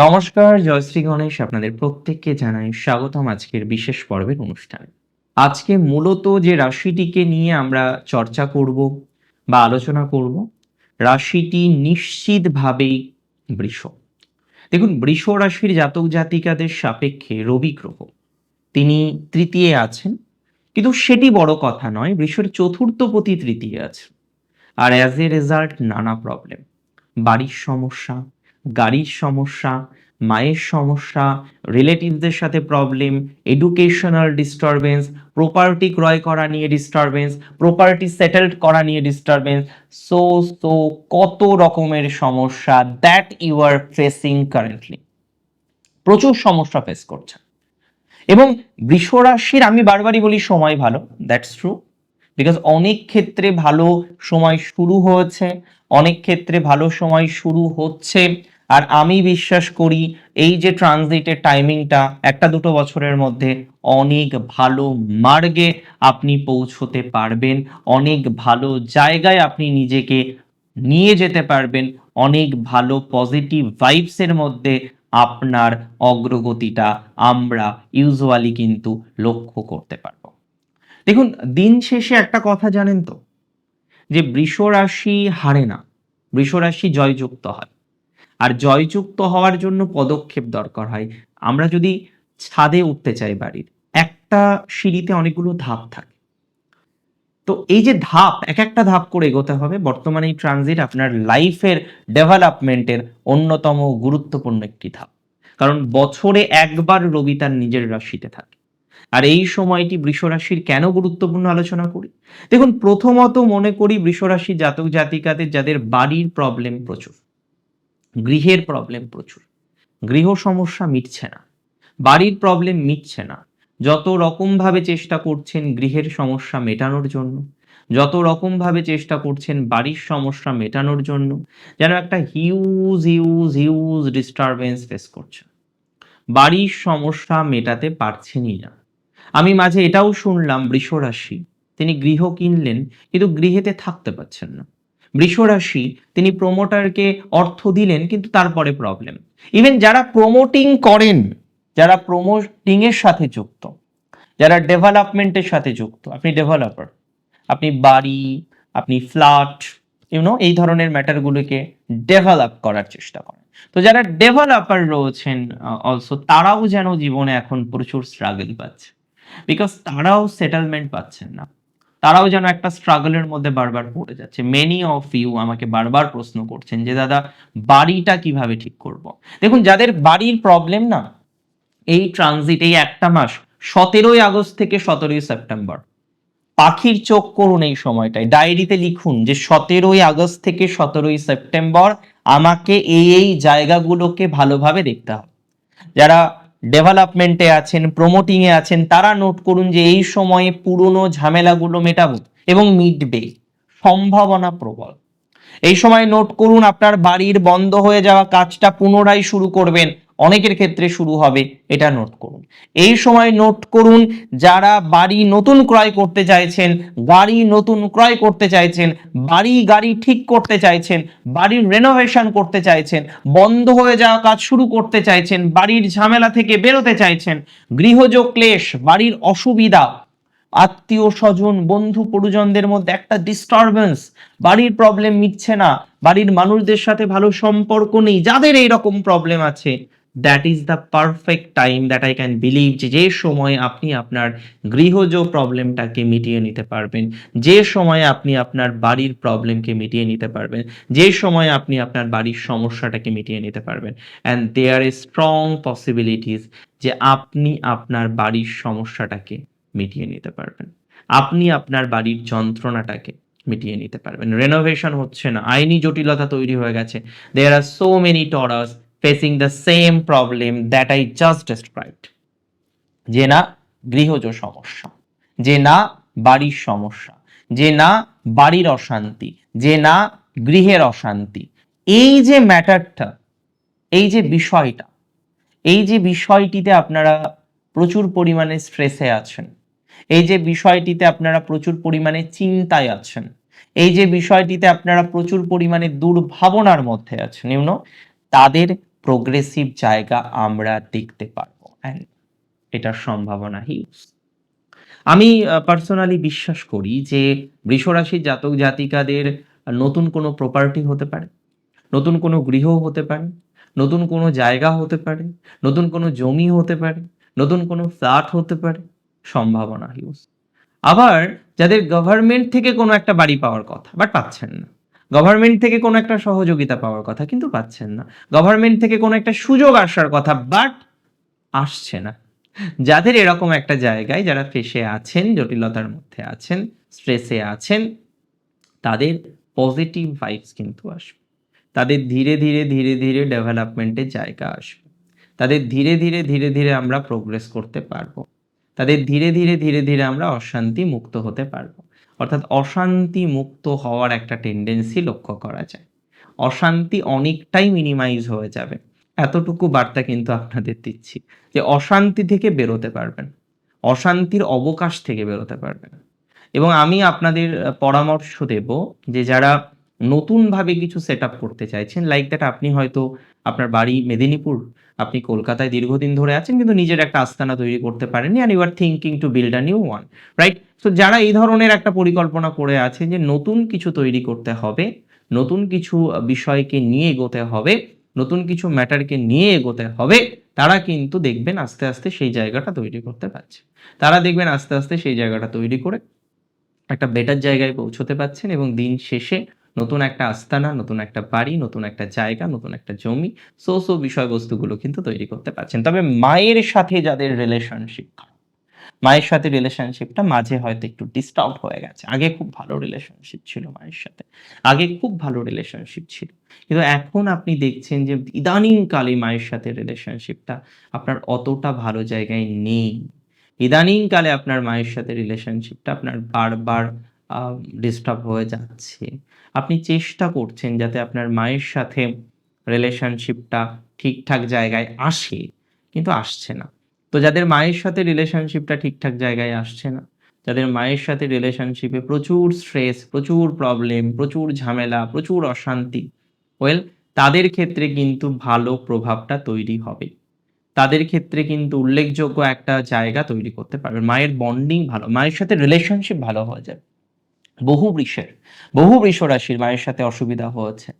নমস্কার, জয়শ্রী গণেশ আপনাদের প্রত্যেককে জানাই স্বাগতম আজকের বিশেষ পর্বের অনুষ্ঠানে। আজকে মূলত যে রাশিটিকে নিয়ে আমরা চর্চা করব বা আলোচনা করব, রাশিটি নিশ্চিতভাবেই বৃষ। দেখুন, বৃষ রাশির জাতক জাতিকাদের সাপেক্ষে রবি গ্রহ। তিনি তৃতীয় আছেন, কিন্তু সেটি বড় কথা নয়, বৃষের চতুর্থ পতি তৃতীয় আছে আর অ্যাজ এ রেজাল্ট নানা প্রবলেম বাড়ির সমস্যা গাড়ির সমস্যা, মায়ের সমস্যা রিলেটিভদের সাথে প্রবলেম এডুকেশনাল ডিস্টারবেন্স প্রপার্টি ক্রয় করা নিয়ে ডিস্টারবেন্স প্রপার্টি সেটেলড করা নিয়ে ডিস্টারবেন্স সো সো কত রকমের সমস্যা that you are facing currently প্রচুর সমস্যা ফেস করছেন। এবং বৃষরাশির, আমি বারবারই বলি, সময় ভালো দ্যাটস ট্রু বিকজ অনেক ক্ষেত্রে ভালো সময় শুরু হয়েছে, অনেক ক্ষেত্রে ভালো সময় শুরু হচ্ছে আর আমি বিশ্বাস করি এই যে ট্রানজিটের টাইমিংটা একটা দুটো বছরের মধ্যে অনেক ভালো মার্গে আপনি পৌঁছতে পারবেন, অনেক ভালো জায়গায় আপনি নিজেকে নিয়ে যেতে পারবেন, অনেক ভালো পজিটিভ ভাইবসের মধ্যে আপনার অগ্রগতিটা আমরা ইউজুয়ালি কিন্তু লক্ষ্য করতে পারব। দেখুন, দিন শেষে একটা কথা জানেন তো, যে বৃষ রাশি হারে না বৃষ রাশি জয়যুক্ত হয়। আর জয়যুক্ত হওয়ার জন্য পদক্ষেপ দরকার হয়। আমরা যদি ছাদে উঠতে চাই বাড়ির, একটা সিঁড়িতে অনেকগুলো ধাপ থাকে। তো এই যে ধাপ, এক একটা ধাপ করে এগোতে হবে। বর্তমানে এই ট্রানজিট আপনার লাইফের ডেভেলপমেন্টের অন্যতম গুরুত্বপূর্ণ একটি ধাপ। কারণ বছরে একবার রবি তার নিজের রাশিতে থাকে। আর এই সময়টি বৃষ রাশির কেন গুরুত্বপূর্ণ আলোচনা করি? দেখুন, প্রথমত মনে করি বৃষ রাশি জাতক জাতিকাদের যাদের বাড়ির প্রবলেম প্রচুর। গৃহের প্রবলেম প্রচুর। গৃহ সমস্যা মিটছে না। বাড়ির প্রবলেম মিটছে না। যত রকমভাবে চেষ্টা করছেন গৃহের সমস্যা মেটানোর জন্য, যত রকমভাবে চেষ্টা করছেন বাড়ির সমস্যা মেটানোর জন্য, যেন একটা huge huge huge disturbance face করছে। বাড়ির সমস্যা মেটাতে পারছেনই না। আমি মাঝে এটাও শুনলাম বৃষরাশি, তিনি গৃহ কিনলেন, কিন্তু গৃহেতে থাকতে পারছেন না। বৃষ রাশি তিনি প্রমোটারকে অর্থ দিলেন, কিন্তু তারপরে প্রবলেম ইভেন যারা প্রমোটিং করেন, যারা প্রমোটিং এর সাথে যুক্ত, যারা ডেভেলপমেন্টের সাথে যুক্ত, আপনি ডেভেলপার আপনি বাড়ি, আপনি ফ্ল্যাট ইউনো এই ধরনের ম্যাটারগুলোকে ডেভেলপ করার চেষ্টা করেন। তো যারা ডেভেলপার রয়েছেন অলসো তারাও যেন জীবনে এখন প্রচুর স্ট্রাগল পাচ্ছে বিকজ তারাও সেটেলমেন্ট পাচ্ছেন না। তারাও যেন একটা স্ট্রাগলের মধ্যে বারবার পড়ে যাচ্ছে। মেনি অফ ইউ আমাকে বারবার প্রশ্ন করছেন যে, দাদা, বাড়িটা কীভাবে ঠিক করব। দেখুন, যাদের বাড়ির প্রবলেম না, এই ট্রানজিট এই একটা মাস, সতেরোই আগস্ট থেকে সতেরোই সেপ্টেম্বর, পাখির চোখ করুন এই সময়টায়। ডায়েরিতে লিখুন যে, সতেরোই আগস্ট থেকে সতেরোই সেপ্টেম্বর আমাকে এই এই জায়গাগুলোকে ভালোভাবে দেখতে হবে। যারা ডেভেলপমেন্টে আছেন প্রমোটিং এ আছেন, তারা নোট করুন যে এই সময়ে পুরনো ঝামেলাগুলো মেটাবো এবং মিটবে, সম্ভাবনা প্রবল। এই সময় নোট করুন আপনার বাড়ির বন্ধ হয়ে যাওয়া কাজটা পুনরায় শুরু করবেন অনেকের ক্ষেত্রে শুরু হবে এটা নোট করুন। এই সময় নোট করুন, যারা বাড়ি নতুন ক্রয় করতে চাইছেন, গাড়ি নতুন ক্রয় করতে চাইছেন, বাড়ি গাড়ি ঠিক করতে চাইছেন, বাড়ির রেনোভেশন করতে চাইছেন, বন্ধ হয়ে যাওয়া কাজ শুরু করতে চাইছেন, বাড়ির ঝামেলা থেকে বেরোতে চাইছেন, গৃহজ ক্লেশ, বাড়ির অসুবিধা, আত্মীয় স্বজন, বন্ধু পরিজনদের মধ্যে একটা ডিস্টারবেন্স বাড়ির প্রবলেম মিটছে না, বাড়ির মানুষদের সাথে ভালো সম্পর্ক নেই, যাদের এইরকম প্রবলেম আছে that is the perfect time that I can believe যে যে সময় আপনি আপনার গৃহজ প্রবলেমটাকে মিটিয়ে নিতে পারবেন। যে সময় আপনি আপনার বাড়ির প্রবলেমকে মিটিয়ে নিতে পারবেন। যে সময় আপনি আপনার বাড়ির সমস্যাটাকে মিটিয়ে নিতে পারবেন। And there a strong possibilities যে আপনি আপনার বাড়ির সমস্যাটাকে মিটিয়ে নিতে পারবেন। আপনি আপনার বাড়ির যন্ত্রণাটাকে মিটিয়ে নিতে পারবেন। রেনোভেশন হচ্ছে না। আইনি জটিলতা তৈরি হয়ে গেছে। There are so many Taurus facing the same problem that I just described যে না, গৃহজ সমস্যা, যে না, বাড়ির সমস্যা, যে না, বাড়ির অশান্তি, যে না, গৃহের অশান্তি। এই যে ম্যাটারটা, এই যে বিষয়টা, এই যে বিষয়টিতে আপনারা প্রচুর পরিমাণে স্ট্রেসে আছেন, এই যে বিষয়টিতে আপনারা প্রচুর পরিমাণে চিন্তায় আছেন, এই যে বিষয়টিতে আপনারা প্রচুর পরিমাণে দুর্ভাবনার মধ্যে আছেন ইউনো তাদের প্রোগ্রেসিভ জায়গা আমরা দেখতে পারব অ্যান্ড এটার সম্ভাবনা হিউজ আমি পার্সোনালি বিশ্বাস করি যে বৃষরাশির জাতক জাতিকাদের নতুন কোনো প্রপার্টি হতে পারে, নতুন কোনো গৃহ হতে পারে, নতুন কোনো জায়গা হতে পারে, নতুন কোনো জমি হতে পারে, নতুন কোনো ফ্ল্যাট হতে পারে, সম্ভাবনা হিউজ আবার যাদের গভর্নমেন্ট থেকে কোনো একটা বাড়ি পাওয়ার কথা বাট পাচ্ছেন না। গভর্নমেন্ট থেকে কোনো একটা সহযোগিতা পাওয়ার কথা কিন্তু পাচ্ছেন না। গভর্নমেন্ট থেকে কোনো একটা সুযোগ আসার কথা বাট আসছে না। যাদের এরকম একটা জায়গায় যারা ফেসে আছেন, জটিলতার মধ্যে আছেন স্ট্রেসে আছেন, তাদের পজিটিভ ভাইবস কিন্তু আসবে। তাদের ধীরে ধীরে ধীরে ধীরে ডেভেলপমেন্টের জায়গা আসবে। তাদের ধীরে ধীরে ধীরে ধীরে আমরা প্রোগ্রেস করতে পারব। তাদের ধীরে ধীরে ধীরে ধীরে আমরা অশান্তি মুক্ত হতে পারব। অর্থাৎ অশান্তি মুক্ত হওয়ার একটা টেন্ডেন্সি লক্ষ্য করা যায়। অশান্তি অনেকটাই মিনিমাইজ হয়ে যাবে। এতটুকু বার্তা কিন্তু আপনাদের দিচ্ছি যে অশান্তি থেকে বেরোতে পারবেন। অশান্তির অবকাশ থেকে বেরোতে পারবেন। এবং আমি আপনাদের পরামর্শ দেব যে যারা নতুনভাবে কিছু সেট আপ করতে চাইছেন লাইক দ্যাট আপনি হয়তো আপনার বাড়ি মেদিনীপুর, আপনি কলকাতায় দীর্ঘদিন ধরে আছেন, কিন্তু নিজের একটা আস্তানা তৈরি করতে পারেননি and you are thinking to build a new one right তো যারা এই ধরনের একটা পরিকল্পনা করে আছে যে নতুন কিছু তৈরি করতে হবে, নতুন কিছু বিষয়কে নিয়ে এগোতে হবে, নতুন কিছু ম্যাটারকে নিয়ে এগোতে হবে, তারা কিন্তু দেখবেন আস্তে আস্তে সেই জায়গাটা তৈরি করতে পারছে। তারা দেখবেন আস্তে আস্তে সেই জায়গাটা তৈরি করে একটা বেটার জায়গায় পৌঁছতে পারছেন এবং দিন শেষে নতুন একটা আস্তানা, নতুন একটা বাড়ি, নতুন একটা জায়গা, নতুন একটা জমি, সো সো বিষয়বস্তুগুলো কিন্তু তৈরি করতে পারছেন। তবে মায়ের সাথে যাদের রিলেশনশিপ মায়ের সাথে রিলেশনশিপটা মাঝে হয়তো একটু ডিস্টার্ব হয়ে গেছে। আগে খুব ভালো রিলেশনশিপ ছিল মায়ের সাথে। আগে খুব ভালো রিলেশনশিপ ছিল। কিন্তু এখন আপনি দেখছেন যে ইদানিংকালে মায়ের সাথে রিলেশনশিপটা আপনার অতটা ভালো জায়গায় নেই। ইদানিংকালে আপনার মায়ের সাথে রিলেশনশিপটা আপনার বারবার ডিস্টার্ব হয়ে যাচ্ছে। আপনি চেষ্টা করছেন যাতে আপনার মায়ের সাথে রিলেশনশিপটা ঠিকঠাক জায়গায় আসে, কিন্তু আসছে না। তো যাদের মায়ের সাথে রিলেশনশিপটা ঠিকঠাক জায়গায় আসছে না, যাদের মায়ের সাথে রিলেশনশিপে প্রচুর স্ট্রেস প্রচুর প্রবলেম প্রচুর ঝামেলা, প্রচুর অশান্তি ওয়েল তাদের ক্ষেত্রে কিন্তু ভালো প্রভাবটা তৈরি হবে। তাদের ক্ষেত্রে কিন্তু উল্লেখযোগ্য একটা জায়গা তৈরি করতে পারবে। মায়ের বন্ডিং ভালো, মায়ের সাথে রিলেশনশিপ ভালো হয়ে যাবে। বহু বৃষের, বহু বৃষ রাশির মায়ের সাথে অসুবিধা হয়েছে।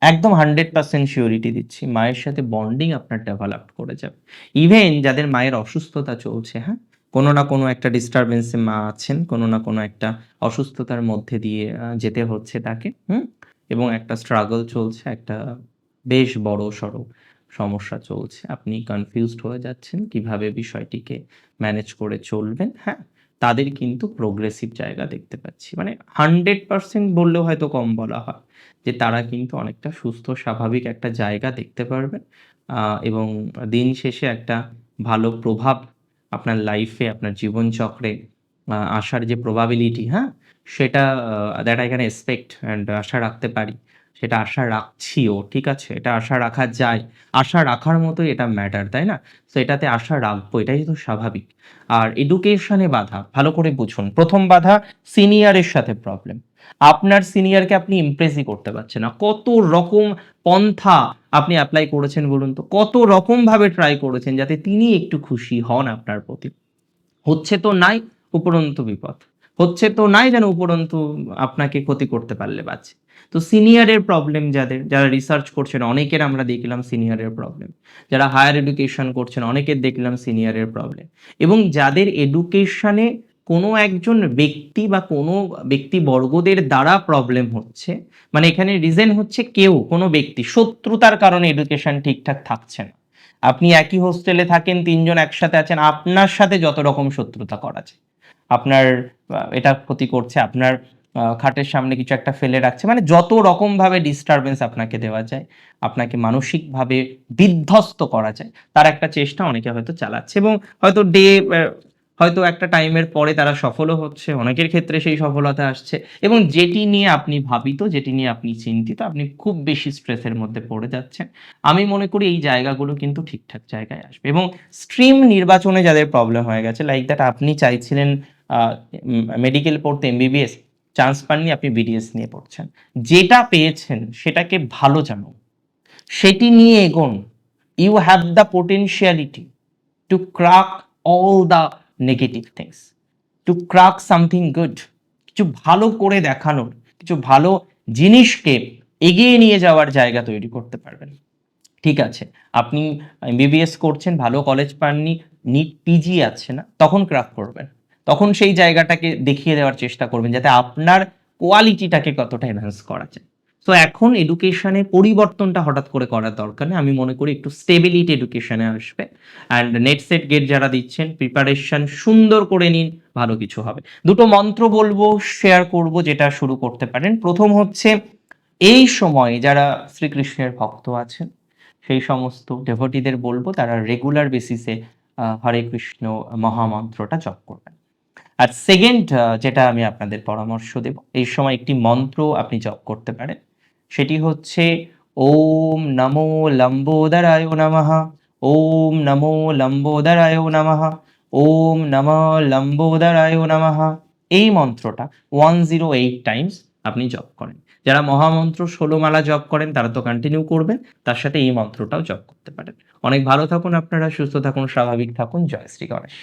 একদম হান্ড্রেড পার্সেন্ট শিওরিটি দিচ্ছি, মায়ের সাথে বন্ডিং আপনার ডেভেলপ করে যাবে। ইভেন যাদের মায়ের অসুস্থতা চলছে হ্যাঁ? কোনো না কোনো একটা ডিস্টারবেন্সে মা আছেন, কোনো না কোনো একটা অসুস্থতার মধ্যে দিয়ে যেতে হচ্ছে তাকে, হুম? এবং একটা স্ট্রাগল চলছে, একটা বেশ বড় সড়ো সমস্যা চলছে। আপনি কনফিউজড হয়ে যাচ্ছেন কীভাবে বিষয়টিকে ম্যানেজ করে চলবেন হ্যাঁ? তাদের কিন্তু প্রোগ্রেসিভ জায়গা দেখতে পাচ্ছি। মানে হান্ড্রেড পার্সেন্ট বললেও হয়তো কম বলা হয় যে তারা কিন্তু অনেকটা সুস্থ, স্বাভাবিক একটা জায়গা দেখতে পারবেন এবং দিন শেষে একটা ভালো প্রভাব আপনার লাইফে আপনার জীবনচক্রে আসার যে প্রবাবিলিটি হ্যাঁ? সেটা that I can expect and আশা রাখতে পারি। সেটা আশা রাখছিও, ঠিক আছে? এটা আশা রাখা যায়। আশা রাখার মতোই এটা ম্যাটার তাই না? তো এটাতে আশা রাখব, এটাই তো স্বাভাবিক। আর এডুকেশনে বাধা, ভালো করে বুঝুন। প্রথম বাধা সিনিয়রের সাথে প্রবলেম আপনার সিনিয়রকে আপনি ইমপ্রেসই করতে পারছেন না। কত রকম পন্থা আপনি অ্যাপ্লাই করেছেন বলুন তো? কত রকম ভাবে ট্রাই করেছেন যাতে তিনি একটু খুশি হন আপনার প্রতি? হচ্ছে তো নাই, উপরন্তু বিপদ। হচ্ছে তো নাই যেন উপরন্তু আপনাকে ক্ষতি করতে পারলে বাঁচে তো সিনিয়রের প্রবলেম যাদের, যারা রিসার্চ করছেন, অনেকের আমরা দেখলাম সিনিয়রের প্রবলেম যারা হায়ার এডুকেশন করছেন, অনেকের দেখলাম সিনিয়রের প্রবলেম এবং যাদের এডুকেশনে কোনো একজন ব্যক্তি বা কোনো ব্যক্তিবর্গদের দ্বারা প্রবলেম হচ্ছে মানে এখানে রিজন হচ্ছে কেউ, কোনো ব্যক্তি, শত্রুতার কারণে এডুকেশন ঠিকঠাক থাকছে না। আপনি একই হোস্টেলে থাকেন, তিনজন একসাথে আছেন, আপনার সাথে যত রকম শত্রুতা করা যায়। আপনার এটা ক্ষতি করছে, আপনার খাটের সামনে কিছু একটা ফেলে রাখছে। মানে যত রকম ভাবে ডিস্টারবেন্স আপনাকে দেওয়া যায়, আপনাকে মানসিকভাবে বিধ্বস্ত করা যায়, তার একটা চেষ্টা অনেকে হয়তো চালাচ্ছে এবং হয়তো ডে হয়তো একটা টাইমের পরে তারা সফলও হচ্ছে, অনেকের ক্ষেত্রে সেই সফলতা আসছে এবং যেটি নিয়ে আপনি ভাবিত, যেটি নিয়ে আপনি চিন্তিত, আপনি খুব বেশি স্ট্রেসের মধ্যে পড়ে যাচ্ছেন। আমি মনে করি এই জায়গাগুলো কিন্তু ঠিকঠাক জায়গায় আসবে এবং স্ট্রিম নির্বাচনে যাদের প্রবলেম হয়ে গেছে লাইক দ্যাট আপনি চাইছিলেন মেডিকেল পড়তে এমবিবিএস চান্স পাননি, আপনি বিডিএস নিয়ে পড়ছেন। যেটা পেয়েছেন, সেটাকে ভালো জানুন সেটি নিয়ে এগোন। You have the potentiality to crack all the negative things to crack something good কিছু ভালো করে দেখানোর, কিছু ভালো জিনিসকে এগিয়ে নিয়ে যাওয়ার জায়গা তৈরি করতে পারবেন। ঠিক আছে, আপনি এমবিবিএস করছেন, ভালো কলেজ পাননি নিট পিজি আছে না, তখন ক্রাক করবেন। তখন সেই জায়গাটাকে দেখিয়ে দেওয়ার চেষ্টা করবেন যাতে আপনার কোয়ালিটিটাকে কতটা এনহান্স করা যায়। তো এখন এডুকেশনে পরিবর্তনটা হঠাৎ করে করার দরকার নেই। আমি মনে করি একটু স্টেবিলিটি এডুকেশনে আসবে। অ্যান্ড নেট সেট গেট যারা দিচ্ছেন প্রিপারেশন সুন্দর করে নিন, ভালো কিছু হবে। দুটো মন্ত্র বলব শেয়ার করব, যেটা শুরু করতে পারেন। প্রথম হচ্ছে, এই সময়ে যারা শ্রীকৃষ্ণের ভক্ত আছেন, সেই সমস্ত ডেভোটিদের বলব, তারা রেগুলার বেসিসে হরে কৃষ্ণ মহামন্ত্রটা জপ করবেন। আর সেকেন্ড যেটা আমি আপনাদের পরামর্শ দেব, এই সময় একটি মন্ত্র আপনি জপ করতে পারেন। সেটি হচ্ছে, ওম নমো লম্বোদরায় নমঃ, ওম নমো লম্বোদরায় নমঃ, ওম নম লম্বোদরায় নমঃ। এই মন্ত্রটা ওয়ান জিরো এইট টাইমস আপনি জপ করেন। যারা মহামন্ত্র ষোলোমালা জপ করেন, তারা তো কন্টিনিউ করবেন, তার সাথে এই মন্ত্রটাও জপ করতে পারেন। অনেক ভালো থাকুন আপনারা, সুস্থ থাকুন, স্বাভাবিক থাকুন। জয় শ্রী গণেশ।